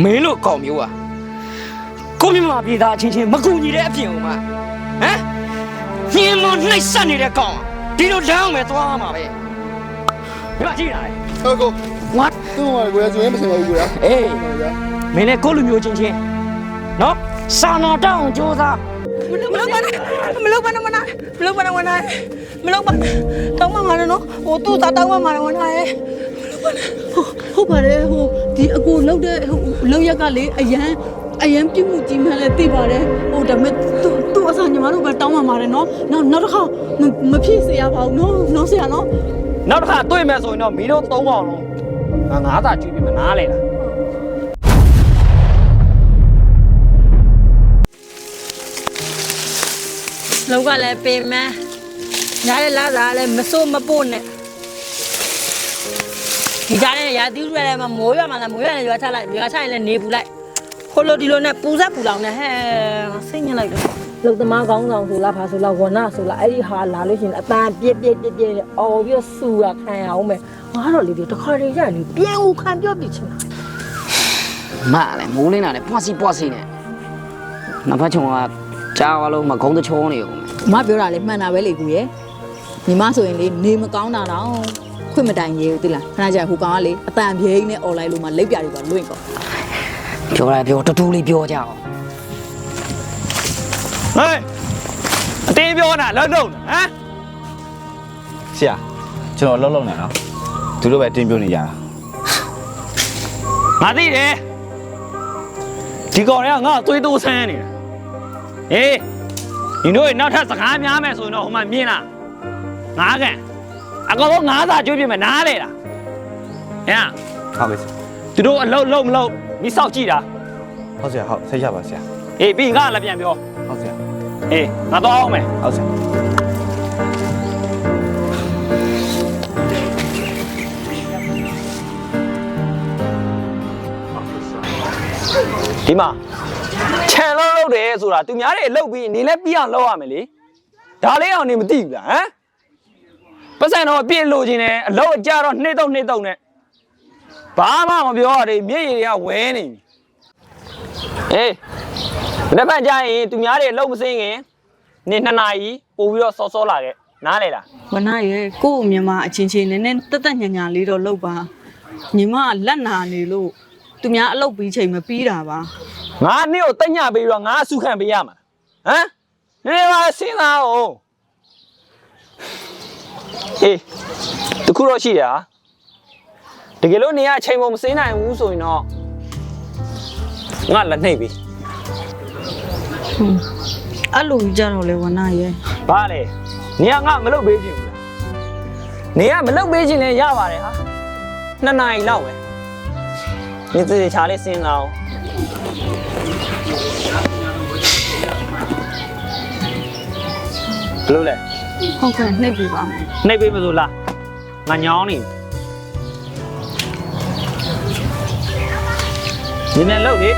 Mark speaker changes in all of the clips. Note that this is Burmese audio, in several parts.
Speaker 1: မင်းတို့ကောင်မျိုးอ่ะကိုမြမပြည်သားအချင်းချင်းမကူညီတဲ့အပြင်ဟိုမှာဟမ်ညင်းမနှိပ်စက်နေတဲ့ကောင်ဒီလိုလမ်းအောင်ပဲသွားမှာပဲဒီမှာကြည့်လာတယ်
Speaker 2: ဟုတ်ကော
Speaker 1: what
Speaker 2: သူ့မှာကိုရကျွေးမစင်ပါဘူးကိုရ
Speaker 1: အေးမင်းလည်းကိုလူမျိုးချင်းချင်းနော်စာနာတောင်းကြိုးစား
Speaker 3: မလုပ်ပါနဲ့မလုပ်ပါနဲ့မနာမလုပ်ပါနဲ့ဝန်ထားမလုပ်ပါတောင်းမှမှာနော်ဟိုသူ့သားတောင်းမှမှာဝန်ထားရဲ့ ဟုတ်ပါတယ်ဟိုဒီအကိုလောက်တဲ့ဟိုလောက်ရက်ကလေအရန်အရန်ပြုတ်မှုကြီးမှန်းလဲသိပါတယ်ဟိုဒါပေမဲ့သူ့သူ့အဆညီမတို့ပဲတောင်းမှမှာတယ်နော်နောက်နောက်တစ်ခါမဖြစ်စေရပါဘူးနော်နော်ဆရာနော်
Speaker 1: နောက်တစ်ခါတွေ့မယ်ဆိုရင်တော့မီးတို့သုံးအောင်လုံးငါငါးသာကျွေးပြီးမနားလေလား
Speaker 3: လောက်ကလည်းပင်မညားရဲ့လာစားလည်းမစိုးမပို့နဲ့ ဒီကြားနဲ့ရာသီဥတုလည်းမမိုးရွာမှာလည်းမိုးရွာနဲ့ရွာချလိုက်ရွာချရင်လည်းနေပူလိုက်ခိုလိုဒီလိုနဲ့ပူဆက်ပူလောင်နဲ့ဟဲ့စိတ်ညစ်လိုက်တော့
Speaker 4: လုံသမားကောင်းဆောင်ဆိုလားဘာဆိုလားဝနဆိုလားအဲ့ဒီဟာလာလို့ရှိရင်အတန်ပြက်ပြက်ပြက်ပြက်အော်ပြီးတော့စူရခံရအောင်မယ်ငါတော့လေဒီတစ်ခါတည်းကြာလေပြန်ဦးခံပြောပြချင်တာ
Speaker 1: မလည်းမိုးလင်းတာလည်းပွားစီပွားစီနဲ့နှစ်ဖက်ချုံကကြားသွားလို့မကုန်းတချောနေအောင်
Speaker 5: မပြောတာလေမှန်တာပဲလေကူရဲ့ညီမဆိုရင်လေနေမကောင်းတာတော့ ခွင့်မတိုင်ရေဘူးတိလားခဏကြာဟိုကောင်ကလေအတန်ပြေးနဲ့អော်လိုက်လို့မှလိပ်ပြတွေပါလွင့်ကော
Speaker 1: ပြောလိုက်ပြောတူတူလေးပြောကြအောင်
Speaker 6: ဟေးအတင်းပြောတာလောက်လုံးဟမ်
Speaker 7: ဆရာကျွန်တော်လှုပ်လှုပ်နေနော်သူတို့ပဲတင်းပြနေကြတာ
Speaker 6: ငါသိတယ်ဒီကောင်တွေကငါ့ကိုသွေးတိုးဆန်းနေတာဟေးညီတို့ရေနောက်ထပ်စကားများမယ်ဆိုရင်တော့ဟိုမှာမြင်လားငါးကန် အကောင်လုံးငါးသာကျွေးပြမယ်နားလေလားဟဲ့
Speaker 7: ဟုတ်ကဲ့ဆရာ
Speaker 6: သူတို့အလုံးလုံးမလုံးမိစောက်ကြည့်တာ
Speaker 7: ဟုတ်ဆရာဟုတ်ဆက်ရပါဆရာ
Speaker 6: ဟေးပြီးငါလည်းပြန်ပြော
Speaker 7: ဟုတ်ဆရာ
Speaker 6: ဟေးငါတော့အောင်မယ်
Speaker 7: ဟုတ်ဆရာ
Speaker 6: ဒီမှာခြံလုံးလုံးတယ်ဆိုတာသူများတွေအလုပ်ပြီးနေလဲပြီးအောင်လုပ်ရမယ်လေဒါလေးအောင်နေမသိဘူးလားဟမ် ပတ်စံတော့အပြည့်လိုချင်တယ်အလုပ်အကြတော့နှိမ့်တော့နှိမ့်တော့နဲ့ဘာမှမပြောရသေးမျက်ရည်တွေကဝဲနေပြီဟေးလက်ပတ်ကြရင်သူများတွေအလုပ်မစင်းခင်နေနှစ်နာရီပို့ပြီးတော့စောစောလာခဲ့နားလေလား
Speaker 3: ဝနာရဲ့ကို့အမြန်မာအချင်းချင်းနည်းနည်းတက်တက်ညာညာလေးတော့လုပ်ပါညီမကလက်နာနေလို့သူများအလုပ်ပြီးချိန်မပြီးတာပါ
Speaker 6: ငါနေ့ကိုတက်ညပေးပြီးတော့ငါအဆုခံပေးရမှာဟမ်နည်းနည်းပါစဉ်းစားအောင် ဟေးတခုတော့ရှိတယ်ဟာတကယ်လို့နေရအချိန်ပေါ်မစင်းနိုင်ဘူးဆိုရင်တော့ငါလက်နှိပ်ပြီ
Speaker 3: အဲ့လိုကြတော့လေဝနာရဲ့
Speaker 6: ဘာလဲနေရငါမလုပ်ပေးခြင်းဘူးလားနေရမလုပ်ပေးခြင်းလည်းရပါတယ်ဟာနှစ်နာရီလောက်ပဲနေသေးချာလေးစဉ်းစားအောင်ဘယ်လိုလဲ
Speaker 3: ဟုတ်ကဲ့နှိပ်ပြီပါ
Speaker 6: နှိပ်ပေးမလို့လားငါညောင်းနေဒီနေ့လောက်လေ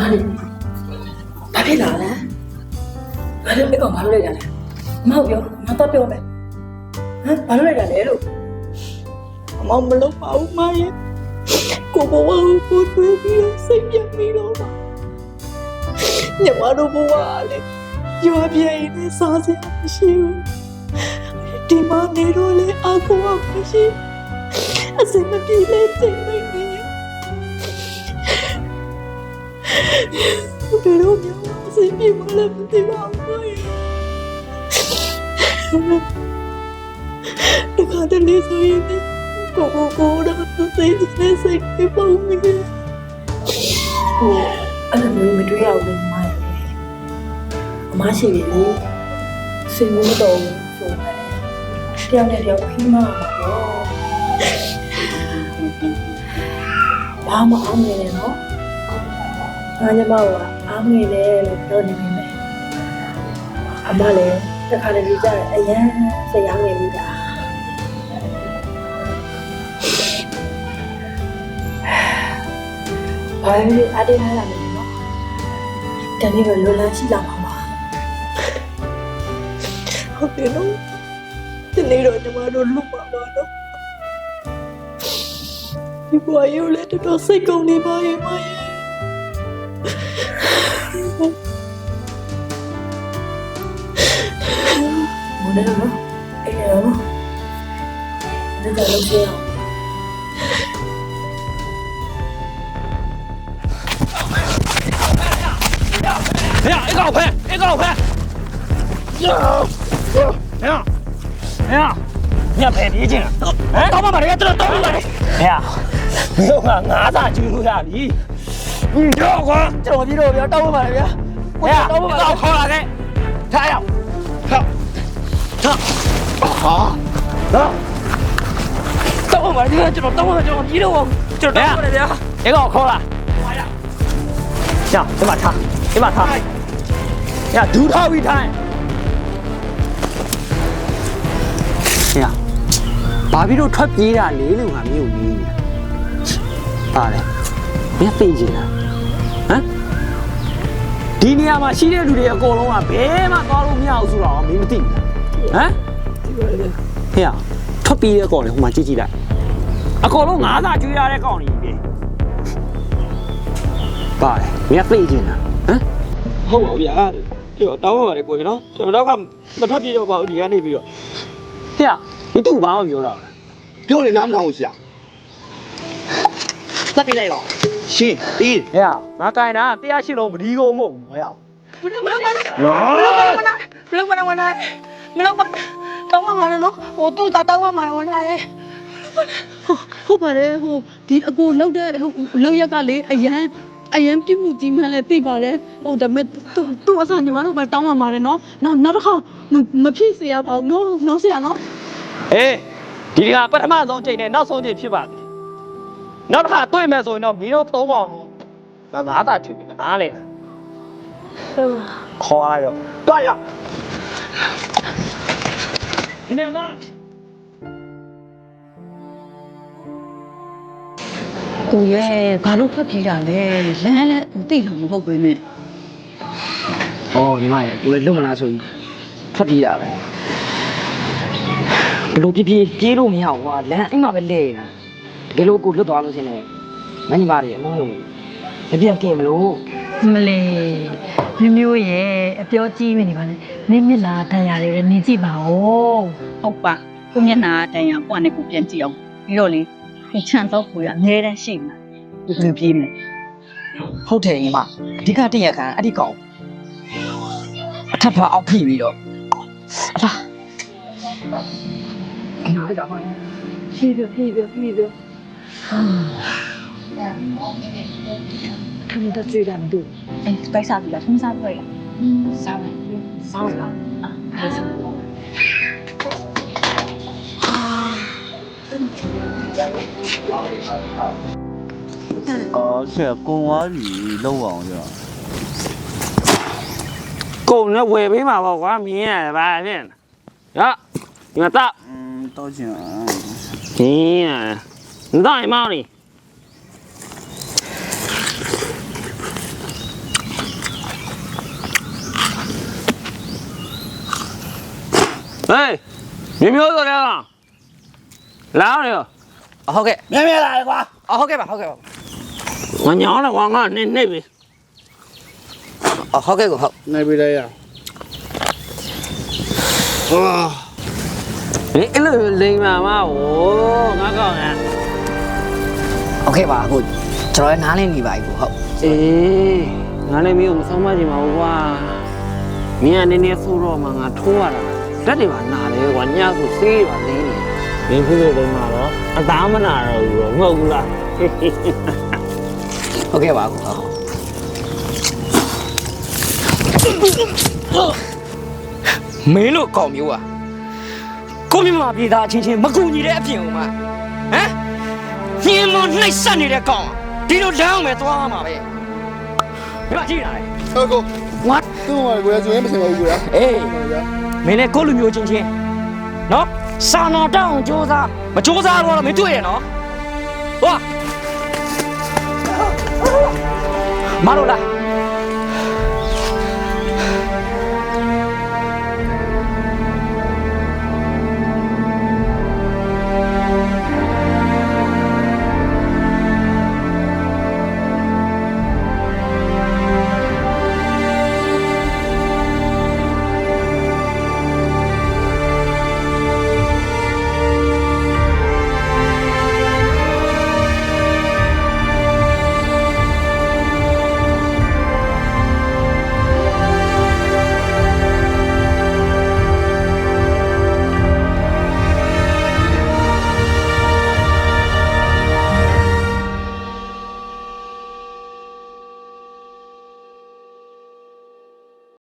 Speaker 4: ဘာဖြစ်လာလဲဘာလို့အဲ့ကောင်ဘာလို့လိုက်တာလဲ မဟုတ်ပြောမတော့ပြောမယ်ဟမ်ဘာလို့လိုက်တာလဲလို့
Speaker 3: အမမလုပ်ပါဘူးမရဲ့ကိုဘဝကိုကိုတွေ့ပြီးတော့စိတ်ပြတ်ပြီးတော့ပါညမတို့ဘဝကလေရွာပြေးနေစားစရာမရှိဘူးဒီမနေတော့လေအကူအမရှိအစမပြေလေချိန်နေနေဘယ်လိုမျိုးအစပြေမလဲမသိပါဘူး တခါတလေဆိုရင်ကိုကိုကိုတော့သိနေစိတ်ပြပုံနေ
Speaker 4: ဟိုအဲ့လိုမျိုးမတွေးရဘူးမမရဲ့အမရှိပြီလေစင်မမတော်ဘူးဆိုမယ်တယောက်နဲ့တယောက်ခီးမမှာပြောဘာမှအောင်နေတယ်နော်ငါညမကအားငယ်တယ်လို့ပြောနေနေမယ်အမလည်း တစ်ခါတလေကြာအရန်ဆရာငယ်ပြီလားဘာလို့အတင်းထားရမလဲနော်တနေ့တော့လိုလန်းရှိလာမှာပါ
Speaker 3: ဟုတ်တယ်နော်ဒီနေ့တော့ညီမတို့လွတ်ပါပါတော့ဒီဘွားရုပ်လည်းတော်တော်စိတ်ကုန်နေပါရဲ့မရဲ့
Speaker 4: မနေတော့နော်အဲ့ဒါတော့ဒါကြောင့်လို့ပြောင်း
Speaker 6: 哎呀，一个老盆，一个老盆。哎呀，哎呀，你陪别进了，哎，တောင်းပါပါလေတော်တော်တောင်းပါလေ哎呀မင်းကငါးစာကျူးလို့ရပြီ嗯ကြောက်ကွာ
Speaker 1: ကျွန်တော်ပြီးတော့ဗျာတောင်းပါပါလေဗျာ
Speaker 6: 哎呀တောင်းပါတော့ခေါ်လာခဲ့ထားရအော ထဟာလာ
Speaker 1: တော့မရကျွန်တော်တော့မကျွန်တော်ကြီးတော့ကျွန်တော်တော့မရဗျာ
Speaker 6: ဒီကောင်ခေါ်လာညဒီမှာထားဒီမှာထားညဒူထားပြီးထိုင်ညဘာပြီးတော့ထွက်ပြေးတာလေလို့ငါမျိုးကြီးနေပါတယ်မင်းသိချင်လားဟမ်ဒီနေရာမှာရှိတဲ့လူတွေအကုန်လုံးကဘယ်မှသွားလို့မရဘူးဆိုတော့မင်းမသိဘူး ဟမ်ဟေ့ထွက်ပြေးတဲ့ကောင်လေဟိုမှာကြည့်ကြည့်လိုက်အကုန်လုံးငါးစာကျွေးရတဲ့ကောင်ကြီးပဲပါတယ်မင်းကသိချင်တာဟမ်
Speaker 1: ဟုတ်ပါဗျာကျွန်တော်တောင်းပါပါလေကိုကျွန်တော်ကျွန်တော်တော့ကမထွက်ပြေတော့ပါဘူးဒီကနေပြီးတော့
Speaker 6: ဟဲ့မင်းသူ့ဘာမှမပြောတော့ဘူး
Speaker 2: ပြောနေနားမထောင်ဘူးဆရာ
Speaker 1: လက်ပြလိုက်တော့
Speaker 2: ရှင်းပြီး
Speaker 6: ဟဲ့ငါကင်တာတရားရှိလုံးမဒီကုန်မဟုတ်ဘူးဟဲ့
Speaker 3: မလုပ်ပါနဲ့မလုပ်ပါနဲ့ဝန်နိုင် မလုပ်ပါတောင်းပါမှာနော်ဟိုသူ့သားတောင်းပါမှာဝန်နိုင်ဟုတ်ပါတယ်ဟိုဒီအကိုလောက်တဲ့ဟိုလောက်ရက်ကလေအရန်အရန်ပြမှုကြီးမှန်းလဲသိပါတယ်ဟိုဒါပေမဲ့သူသူအဆန်ညီမတို့ပဲတောင်းပါမှာလေနော်နောက်နောက်တစ်ခါမဖြစ်စေရပါဘူးနော်နော်ဆရာနော်
Speaker 6: ဟေးဒီကပထမဆုံးချိန်နဲ့နောက်ဆုံးချိန်ဖြစ်ပါသည်နောက်တစ်ခါတွေ့မယ်ဆိုရင်တော့မင်းတို့သုံးပါအောင်ငါငါးတာချွေနားလေခေါ်ရတော့တွားရ နေမ
Speaker 3: ကိုရဲ့ဘာလို့ဖတ်ပြေးတာလဲလမ်းလည်းသိလို့မဟုတ်ပဲနဲ့
Speaker 1: ဩညီမရဲ့ကိုလည်းလုံမလားဆိုပြီးထွက်ပြေးတာပဲဘလို့ပြေးပြေးပြေးလို့မရဘူးကွာလမ်းအိမ်မှာပဲလဲနေတာတကယ်လို့ကိုလွတ်သွားလို့ရှင်လေမညီမတွေအလုံးလုံးမပြတ်တင်မလို့
Speaker 8: မလေးမျိုးမျိုးရဲ့အပြောကြီးနေပါနဲ့နင်းမျက်လာတန်ရတယ်နင်းကြည့်ပါဦး
Speaker 9: ဟုတ်ပါကိုမျက်နှာတန်ရပွားနဲ့ကိုပြန်ကြည့်အောင်ပြီးတော့လေကိုချန်တော့ကိုရအများတန်းရှိနေကိုဘယ်ပြေးမလဲ
Speaker 1: ဟုတ်တယ်ညီမအဓိကတည့်ရခံအဲ့ဒီကောင်အထပ်ဖာအောက်ဖိပြီးတော့အလားငါလည်းတော့
Speaker 8: ဖြည်းဖြည်းဖြည်း 他们的质量度。哎，白啥子了？
Speaker 9: 红啥子了？嗯，啥了？啥了？啊，没事。啊。啊，
Speaker 1: 这公安
Speaker 9: 里漏
Speaker 7: 网去了。ကု
Speaker 6: န်နဲ့ဝယ်ပေးမှာပေါ့ကွာမြင်ရတယ်ဗာဖြင့်ရဒီမှာတော
Speaker 7: က်嗯，道歉啊。
Speaker 6: မြင်ရတယ်你တောက်ရင်မောင်းလေ ဟေးမြေမျိုးဆိုတဲ့ကလာအောင်ရော
Speaker 1: အဟုတ်ကဲ့
Speaker 6: မြဲမြဲလာလေကွာ
Speaker 1: အဟုတ်ကဲ့ပါဟုတ်ကဲ့ပါ
Speaker 6: ငညောင်းလည်းဝါငါနေနေပြီ
Speaker 1: အဟုတ်ကဲ့ကိုဟုတ်
Speaker 2: နေပြီလေရအာ
Speaker 6: လေအဲ့လိုလိမ်မာမဟိုငါကော
Speaker 1: င်းလားโอเคပါအခုကျွန်တော်လည်းနားလည်နေပါပြီကိုဟုတ်
Speaker 6: အေးငါလည်းမင်းကိုမဆုံးမချင်ပါဘူးကွာမင်းကနေနေဆိုးတော့မှငါထိုးရတာ ဓာတ်တွေပါနာတယ်ကွာညဆိုဆေးတွေပါလင်းနေဘင်းခုလေးတိုင်းမှာ
Speaker 1: တော့အသားမနာတော့ဘူးတော့မဟုတ်
Speaker 6: ဘူးလားဟ
Speaker 1: ုတ်ကဲ့ပါကွာမင်းတို့ကောင်မျိုးอ่ะကိုမြမပြေသားအချင်းချင်းမကူညီတဲ့အပြင်ဦးမှာဟမ်ညင်းမနှိပ်စက်နေတဲ့ကောင်ဒီလိုလမ်းအောင်ပဲသွားမှာပဲဒီမှာကြည့်လာတယ်
Speaker 2: ဟုတ်ကော
Speaker 1: what
Speaker 2: သူ့မှာကိုရကျွေးမစင်ဘူးကွာ
Speaker 1: အေး မင်းလည်းကိုလူမျိုးချင်းချင်းနော်စာနာတောင်းစ조사မစ조사တော့မင်းတွေ့ရနော်ဟော မတို့လား